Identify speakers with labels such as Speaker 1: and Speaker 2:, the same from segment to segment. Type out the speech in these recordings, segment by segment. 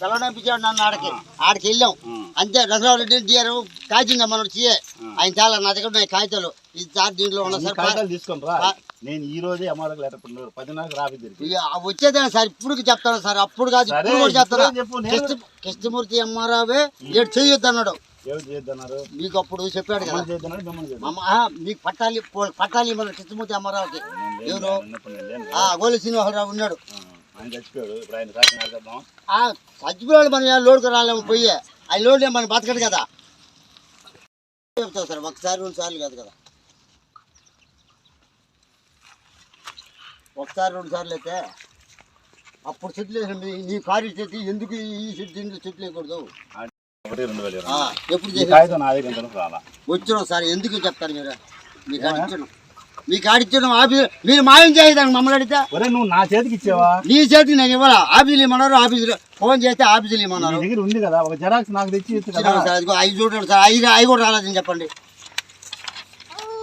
Speaker 1: పిల్లనిపించాడు నన్ను ఆడికి. ఆడికి వెళ్ళాం. అంతే రఘురావు రెడ్డి డిఆర్ కాచింది మనోడు సీఏ. ఆయన చాలా నా దగ్గర ఉన్నాయి కాగితాలు. ఇది సార్ దీంట్లో ఉన్న సార్
Speaker 2: కాగితాలు తీసుకొని రా. నేను ఈ రోజే ఎంఆర్ఓకి లెటర్ పెట్టినారు రాఫీ తిరిగి
Speaker 1: ఇక వచ్చేదే సార్ ఇప్పుడు చెప్తాను సార్ అప్పుడు కాదు ఇప్పుడు కూడా చెప్తాను. కృష్ణమూర్తి ఎంఆర్ఆవే ఏడు చేయొద్దు అన్నాడు మీకు అప్పుడు చెప్పాడు కదా. మీకు పట్టాలి పట్టాలి మన కృష్ణమూర్తి అమ్మారావుకి. ఎవరు? గోలి శ్రీనివాసరావు ఉన్నాడు.
Speaker 2: ఆయన చచ్చిపోయాడు. ఇప్పుడు ఆయన సాక్షి నడకద్దాం
Speaker 1: ఆ చచ్చిపోయాడు మనం లోడుకు రాలేము పోయి. ఆ లోడ్ మనం బతకడు కదా. చెప్తావు సార్ ఒకసారి రెండు సార్లు కాదు కదా. ఒకసారి రెండు సార్లు అయితే అప్పుడు చెట్లు నీ కారు చెట్టు ఎందుకు ఈ చెట్టు దీంట్లో చెట్లు వేయకూడదు ఎప్పుడు చేసి వచ్చినాం సార్ ఎందుకు చెప్తారు మీరు? మీకు అడిగినాం మీకు అడిగినాం ఆఫీస్ మీరు మాయం చేయదాన్ని మమ్మల్ని అడిగితే
Speaker 2: ఒరే నువ్వు నా చేతికి ఇచ్చావా
Speaker 1: నీ చేతికి నేను ఇవ్వాలా ఆఫీసులు ఇమ్మన్నారు ఆఫీసులో ఫోన్ చేస్తే ఆఫీసులు ఇమ్మన్నారు
Speaker 2: దగ్గర ఉంది కదా ఒక జెరాక్స్ నాకు తెచ్చి ఇచ్చు కదా
Speaker 1: సార్ అదిగో ఐదు చూడండి సార్ ఐదు ఐదు కూడా రాలేదని చెప్పండి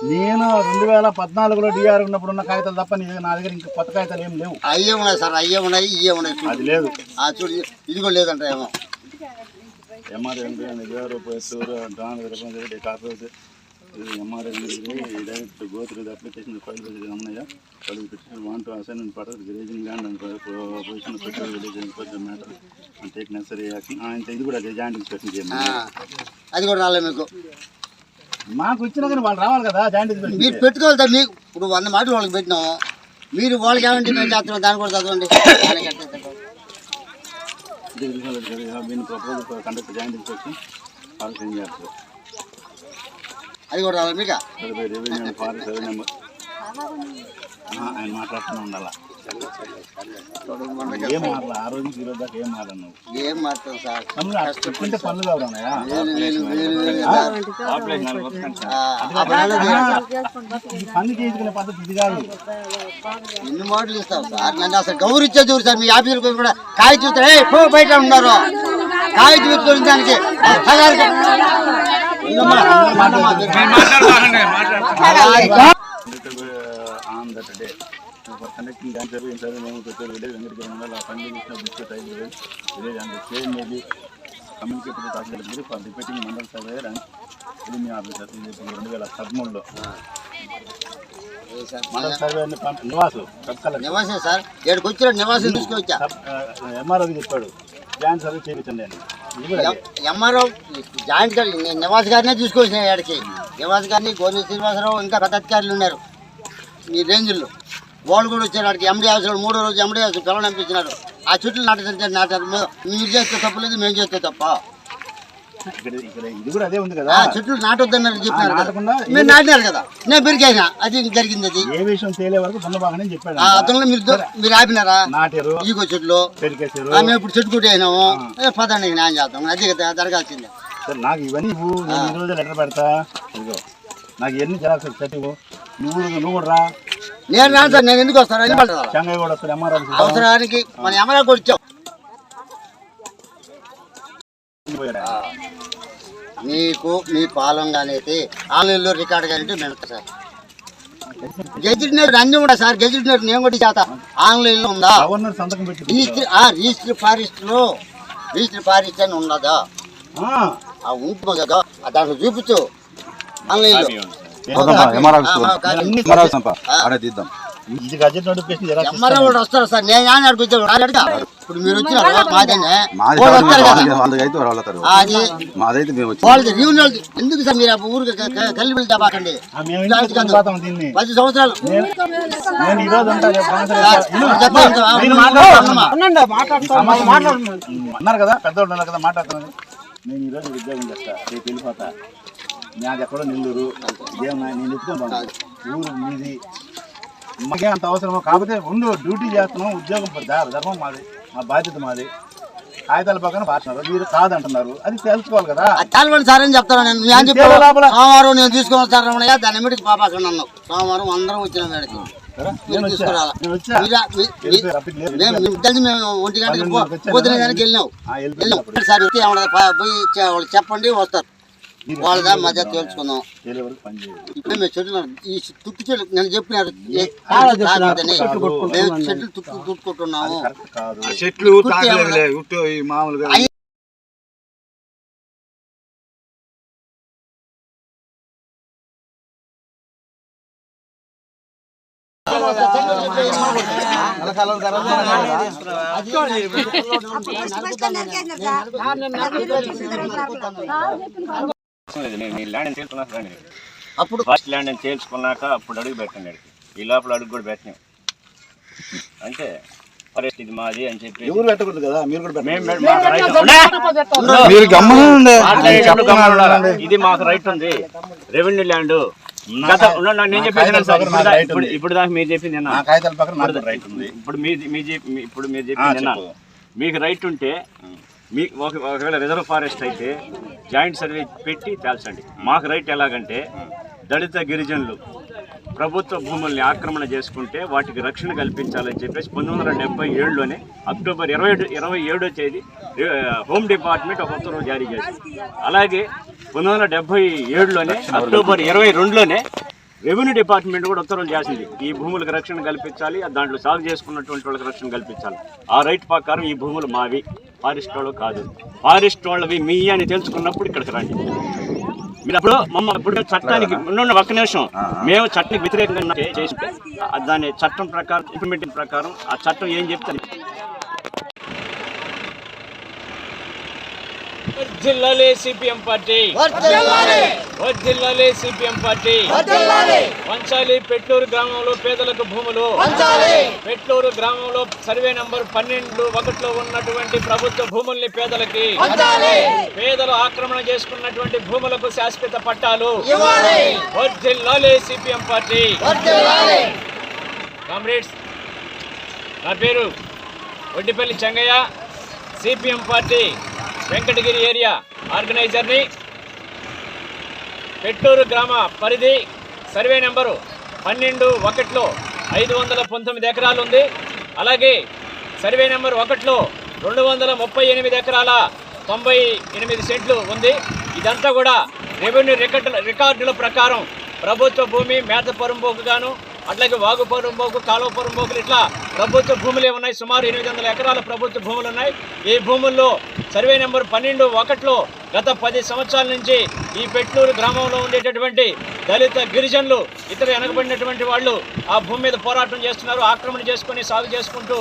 Speaker 2: నేను రెండు వేల పద్నాలుగులో డిఆర్ ఉన్నప్పుడు ఉన్న కాగితాలు తప్ప నీ దగ్గర నా దగ్గర ఇంకా కొత్త కాగితాలు ఏం లేవు
Speaker 1: అయ్యే ఉన్నాయి సార్ అయ్యే ఉన్నాయి ఇయ్యే ఉన్నాయి.
Speaker 2: అది లేదు
Speaker 1: ఆ చూడు ఇదిగో లేదంట ఏమో
Speaker 2: ఎంఆర్ ఎంపీ నిజారు don Reddy corporate direct go through the application file గమనయ్య file petition want assign and part grazing land and position petrol village and matter and take necessary action ఆయన ఇది కూడా జాయింట్ ఇన్స్పెక్షన్
Speaker 1: అది కూడా రాలే మీకు.
Speaker 2: మాకు వచ్చినా కానీ వాళ్ళు రావాలి కదా జాయింట్
Speaker 1: మీరు పెట్టుకోవాలి సార్ మీకు ఇప్పుడు వంద మాటలు వాళ్ళకి పెట్టినాం. మీరు వాళ్ళకి ఏమంటే మేము చేస్తున్నాం దాన్ని కూడా చదవండి.
Speaker 2: ఫర్ కండక్ట్ జాయింట్ ఇన్స్పెక్షన్ వాళ్ళు
Speaker 1: అది కూడా రాలే మీకు?
Speaker 2: ఆయన మాట్లాడుతూనే ఉండాలా? ఏం మాటలు ఆ రోజు ఈ రోజు దాకా ఏం మాట్లాడు నువ్వు?
Speaker 1: ఏం మాట్లాడు సార్?
Speaker 2: చెప్తుంటే పనులు
Speaker 1: పనులు
Speaker 2: పద్ధతి ఇది కాదు.
Speaker 1: ఎన్ని మాటలు ఇస్తాం సార్? నన్ను అసలు గౌరవించేది ఎవరు సార్. మీ ఆఫీసులకు కూడా కాయ చూస్తే "ఏయ్, పో బయట ఉన్నారు కాయ చూసుకొని దానికి
Speaker 2: on that day for conducting dance survey in survey మేము. పెట్టారు విలేజ్ వెంకటగిరి మండల పని చేసిన బిస్కెట్ ఐదు village and same maybe communicate with officer for repeating mandal survey and revenue officer రెండు వేల పదమూడులో మండల సర్వే అన్ని పంప నివాసు
Speaker 1: సార్ తీసుకొచ్చా
Speaker 2: ఎంఆర్ఓకి చెప్పాడు. డాన్స్ సర్వే చేయించండి అని.
Speaker 1: ఎంఆర్ఓ జాయింట్ నివాస్ గారినే తీసుకొచ్చిన ఏడకి నివాస్ గారిని గోవింద శ్రీనివాసరావు ఇంకా పెద్ద అధికారులు ఉన్నారు ఈ రేంజ్లో. వాళ్ళు కూడా వచ్చారు అక్కడికి ఎండి ఆఫీసులు మూడో రోజు ఎండి ఆఫీసు పిల్లలు పంపించినారు. ఆ చుట్టూ నాటుతుంటే నాటారు మీరు చేస్తే తప్పు లేదు మేము చేస్తే తప్ప.
Speaker 2: ఇక్కడ ఇక్కడ ఇది కూడా అదే ఉంది కదా.
Speaker 1: ఆ చెట్లు నాటొద్దన్నారు చెప్పినారు కదా.
Speaker 2: నాటకుండా
Speaker 1: మీరు నాటినారు కదా. నేను పెరిగాయినా అది జరిగింది అది.
Speaker 2: ఏ విషయం తేలే వరకు దున్న బాగానే చెప్పాడు
Speaker 1: ఆ అతను మీరు దో- మీరు ఆపినారా?
Speaker 2: నాటారు.
Speaker 1: ఈగో చెట్లు.
Speaker 2: పెరికేసారు
Speaker 1: ఆ, మేము ఇప్పుడు చెట్టు కొట్టి అయినాము ఏ, పదండి న్యాయం చేద్దాం. అది కదా జరగాల్సిందే.
Speaker 2: సరే నాకు ఇవన్నీ ఇవ్వు. నేను ఈ రోజు లెటర్ పెడతా. ఇదిగో. నాకు ఎన్ని జరాక్స్ సెట్ ఇవ్వు. నువ్వు నువ్వు కూడా రా.
Speaker 1: నేను రాను సార్ నేను ఎందుకు వస్తాను? ఎందుకు పడతాను
Speaker 2: కూడా
Speaker 1: అవసరానికి మన ఎమరా కూడా ఇచ్చాం మీకు మీ పాలన అనేది ఆన్లైన్లో రికార్డ్ కానీ నేను సార్. గెజిట్ నేర్ అన్నీ కూడా సార్ గెజిట్ నేర్ నేను కూడా చేత. ఆన్లైన్లో ఉందా? రిజిస్టర్ ఆ రిజిస్టర్ ఫారెస్ట్లో రిజిస్టర్ ఫారెస్ట్ అని ఉన్నదా?
Speaker 2: ఆ,
Speaker 1: ఆ ఉంటుంది కదా? దాంట్లో చూపించు. ఆన్లైన్లో
Speaker 3: తీద్దాం.
Speaker 2: ఇది గజెట్ నోటిఫికేషన్ జరాక్స్
Speaker 1: ఎమ్మరా వాళ్ళు వస్తారు సార్ నేను యాన్ ఆడికి వచ్చాడు అడగా ఇప్పుడు మీరు వచ్చినారు మాదేనే?
Speaker 3: మాది
Speaker 1: అది
Speaker 3: మాదైతే మేము వచ్చి
Speaker 1: వాళ్ళది రియూనియన్ ఎందుకు సార్ మీరు ఆ ఊరికి క- క- కలిసి వెళ్తే బాకండి
Speaker 2: ఆ, మేము ఇంటికి తీసుకొని పోతాం దీన్ని.
Speaker 1: పది సంవత్సరాలు.
Speaker 2: అన్నారు కదా పెద్దవాళ్ళు ఉన్నారు కదా మాట్లాడుతున్నారు. నేను ఈ రోజు ఉద్యోగం చేస్తా రేపు వెళ్ళిపోతా. నాది ఎక్కడో నెల్లూరు ఇదేం నా- నేను ఎత్తుకొని. ఊరు మీది. మాకే అంత అవసరమో కాకపోతే ఉండు డ్యూటీ చేస్తున్నాం ఉద్యోగం ధర్మం మాది మా బాధ్యత మాది. కాగితాల పక్కన భాషన్నారు మీరు కాదంటున్నారు. అది తెలుసుకోవాలి కదా.
Speaker 1: చాలవండి సార్ అని చెప్తాను నేను చెప్పాను
Speaker 2: లోపల.
Speaker 1: సోమవారం నేను తీసుకుని వస్తాను రమణయ్య దాని ఎమ్మిడికి పాపాకండి అన్నావు. సోమవారం అందరం వచ్చిన మేడకి.
Speaker 2: సరే? వచ్చా.
Speaker 1: తీసుకురాలా? మేము మేము ఒంటి గంటకి. పొద్దున గంటకి వెళ్ళినావు
Speaker 2: ఆ, వెళ్ళిపోయారు
Speaker 1: వెళ్ళాం
Speaker 2: అప్పుడు.
Speaker 1: సార్ పోయి చెప్పండి వస్తారు. వాళ్ళదా మధ్య తేల్చుకుందాం. ఇప్పుడు మేము చెట్లు ఈ తుక్కు చెట్లు నేను చెప్పినారు. తాగొద్దని. మేము చెట్లు తుక్కు
Speaker 2: కాదు.
Speaker 3: చెట్లు
Speaker 1: కుర్చీ
Speaker 3: తాగలేదులే
Speaker 4: లేదు, నేను మీ ల్యాండ్ తేల్చుకున్నాక రండి.
Speaker 1: అప్పుడు
Speaker 4: ఫస్ట్ ల్యాండ్ అని తేల్చుకున్నాక అప్పుడు అడుగు పెట్టండి ఆడికి. ఈ లోపల అడుగు కూడా పెట్టినాం అంటే ఫారెస్ట్ ఇది మాది అని చెప్పి
Speaker 2: ఎవరు పెట్టకూడదు కదా? మీరు కూడా?
Speaker 3: మీరు.
Speaker 4: ఇది మాకు రైట్ ఉంది. రెవెన్యూ ల్యాండ్ నేను చెప్పేది. ఇప్పుడు దాకా మీరు చెప్పింది ఇప్పుడు ఇప్పుడు మీరు చెప్పింది. మీకు రైట్ ఉంటే మీ ఒక- ఒకవేళ రిజర్వ్ ఫారెస్ట్ అయితే జాయింట్ సర్వే పెట్టి తేల్చండి. మాకు రైట్ ఎలాగంటే దళిత గిరిజనులు ప్రభుత్వ భూముల్ని ఆక్రమణ చేసుకుంటే వాటికి రక్షణ కల్పించాలని చెప్పేసి పంతొమ్మిది వందల డెబ్బై ఏడులోనే అక్టోబర్ ఇరవై ఇరవై ఏడో తేదీ హోమ్ డిపార్ట్మెంట్ ఒక ఉత్తర్వు జారీ చేసింది. అలాగే పంతొమ్మిది వందల డెబ్బై ఏడులోనే అక్టోబర్ ఇరవై రెండులోనే రెవెన్యూ డిపార్ట్మెంట్ కూడా ఉత్తర్వులు చేసింది. ఈ భూములకు రక్షణ కల్పించాలి దాంట్లో సాగు చేసుకున్నటువంటి వాళ్ళకి రక్షణ కల్పించాలి. ఆ రైట్ ప్రకారం ఈ భూములు మావి ఫారెస్ట్ వాళ్ళు కాదు. ఫారెస్ట్ వాళ్ళవి మీ అని తెలుసుకున్నప్పుడు ఇక్కడికి రండి. మీరు అప్పుడు మమ్మ ఇప్పుడు చట్టానికి ఉండండి ఒక్క నిమిషం. మేము చట్టానికి వ్యతిరేకంగా చేసి దాని చట్టం ప్రకారం ఇంప్లిమెంటింగ్ ప్రకారం ఆ చట్టం ఏం చెప్తే జిల్లాలే సిపిఎం పార్టీ. జిల్లాలే సిపిఎం పార్టీ. వంచాలి పెట్లూరు గ్రామంలో పేదలకు భూములు. పెట్లూరు గ్రామంలో సర్వే నంబర్ పన్నెండు ఒకటిలో ఉన్నటువంటి ప్రభుత్వ భూముల్ని పేదలకి పేదలు ఆక్రమణ చేసుకున్నటువంటి భూములకు శాశ్వత పట్టాలు. జిల్లాలే సిపిఎం పార్టీ. కామ్రేడ్స్ నా పేరు Oddipalli Chengaiah CPM party. Venkatagiri area ఆర్గనైజర్ని Petturu గ్రామ పరిధి సర్వే నెంబరు పన్నెండు ఒకటిలో ఐదు వందల పంతొమ్మిది ఎకరాలు ఉంది. అలాగే సర్వే నెంబర్ ఒకటిలో రెండు వందల ముప్పై ఎనిమిది ఎకరాల తొంభై ఎనిమిది సెంట్లు ఉంది. ఇదంతా కూడా రెవెన్యూ రికార్డుల రికార్డుల ప్రకారం ప్రభుత్వ భూమి మేత పొరంబోకు గాను అట్లాగే వాగు పొరంబోకు కాలువ పొరంబోకులు ఇట్లా ప్రభుత్వ భూములే ఉన్నాయి. సుమారు ఎనిమిది వందల ఎకరాల ప్రభుత్వ భూములు ఉన్నాయి. ఈ భూముల్లో సర్వే నెంబర్ పన్నెండు ఒకటిలో గత పది సంవత్సరాల నుంచి ఈ పెట్నూరు గ్రామంలో ఉండేటటువంటి దళిత గిరిజనులు ఇతర వెనకబడినటువంటి వాళ్ళు ఆ భూమి మీద పోరాటం చేస్తున్నారు ఆక్రమణ చేసుకొని సాగు చేసుకుంటూ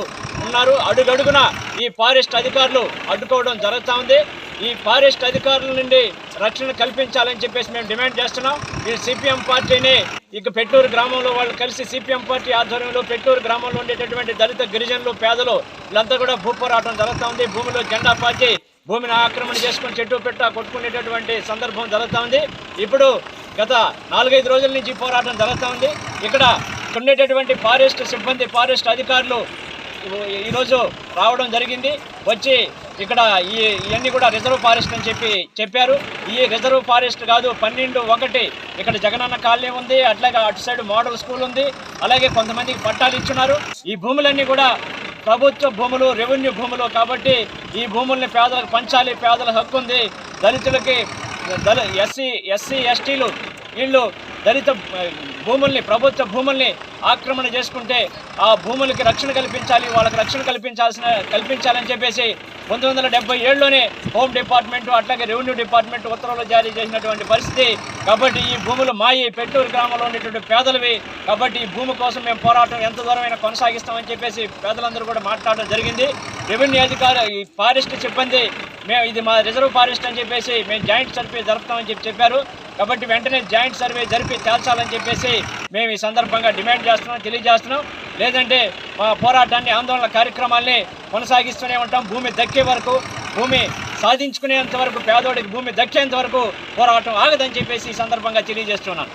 Speaker 4: ఉన్నారు. అడుగడుగున ఈ ఫారెస్ట్ అధికారులు అడ్డుకోవడం జరుగుతూ ఉంది. ఈ ఫారెస్ట్ అధికారుల నుండి రక్షణ కల్పించాలని చెప్పేసి మేము డిమాండ్ చేస్తున్నాం. ఈ సిపిఎం పార్టీని ఇక పెట్టూరు గ్రామంలో వాళ్ళు కలిసి సిపిఎం పార్టీ ఆధ్వర్యంలో పెట్టూరు గ్రామంలో ఉండేటటువంటి దళిత గిరిజనులు పేదలు వీళ్ళంతా కూడా భూ పోరాటం జరుగుతూ ఉంది. భూమిలో జెండా పార్టీ భూమిని ఆక్రమణ చేసుకుని చెట్టు పెట్ట కొట్టుకునేటటువంటి సందర్భం జరుగుతూ ఉంది. ఇప్పుడు గత నాలుగైదు రోజుల నుంచి పోరాటం జరుగుతూ ఉంది. ఇక్కడ ఉండేటటువంటి ఫారెస్ట్ సిబ్బంది ఫారెస్ట్ అధికారులు ఈరోజు రావడం జరిగింది. వచ్చి ఇక్కడ ఈ ఇవన్నీ కూడా రిజర్వ్ ఫారెస్ట్ అని చెప్పి చెప్పారు. ఈ రిజర్వ్ ఫారెస్ట్ కాదు పన్నెండు ఒకటి. ఇక్కడ జగనన్న కాలనీ ఉంది అట్లాగే అటు సైడ్ మోడల్ స్కూల్ ఉంది అలాగే కొంతమందికి పట్టాలు ఇచ్చున్నారు ఈ భూములన్నీ కూడా ప్రభుత్వ భూములు రెవెన్యూ భూములు కాబట్టి ఈ భూముల్ని పేదలకు పంచాలి పేదల హక్కు ఉంది. దళితులకి దళ ఎస్సీ ఎస్సీ ఎస్టీలు వీళ్ళు దళిత భూముల్ని ప్రభుత్వ భూముల్ని ఆక్రమణ చేసుకుంటే ఆ భూములకి రక్షణ కల్పించాలి వాళ్ళకి రక్షణ కల్పించాల్సిన కల్పించాలని చెప్పేసి పంతొమ్మిది వందల డెబ్బై ఏడులోనే హోమ్ డిపార్ట్మెంట్ అట్లాగే రెవెన్యూ డిపార్ట్మెంట్ ఉత్తర్వులు జారీ చేసినటువంటి పరిస్థితి. కాబట్టి ఈ భూములు మాయి పెట్టూరు గ్రామంలో ఉండేటువంటి పేదలవి. కాబట్టి ఈ భూమి కోసం మేము పోరాటం ఎంత దూరమైనా కొనసాగిస్తామని చెప్పేసి పేదలందరూ కూడా మాట్లాడడం జరిగింది. రెవెన్యూ అధికారి ఈ ఫారెస్ట్ సిబ్బంది మేము ఇది మా రిజర్వ్ ఫారెస్ట్ అని చెప్పేసి మేము జాయింట్ సర్వే జరుపుతామని చెప్పి చెప్పారు. కాబట్టి వెంటనే జాయింట్ సర్వే జరిపి తేల్చాలని చెప్పేసి మేము ఈ సందర్భంగా డిమాండ్ చేస్తున్నాం తెలియజేస్తున్నాం. లేదంటే మా పోరాటాన్ని ఆందోళన కార్యక్రమాల్ని కొనసాగిస్తూనే ఉంటాం. భూమి దక్కే వరకు భూమి సాధించుకునేంత వరకు పేదోడికి భూమి దక్కేంత వరకు పోరాటం ఆగదని చెప్పేసి ఈ సందర్భంగా తెలియజేస్తున్నాను.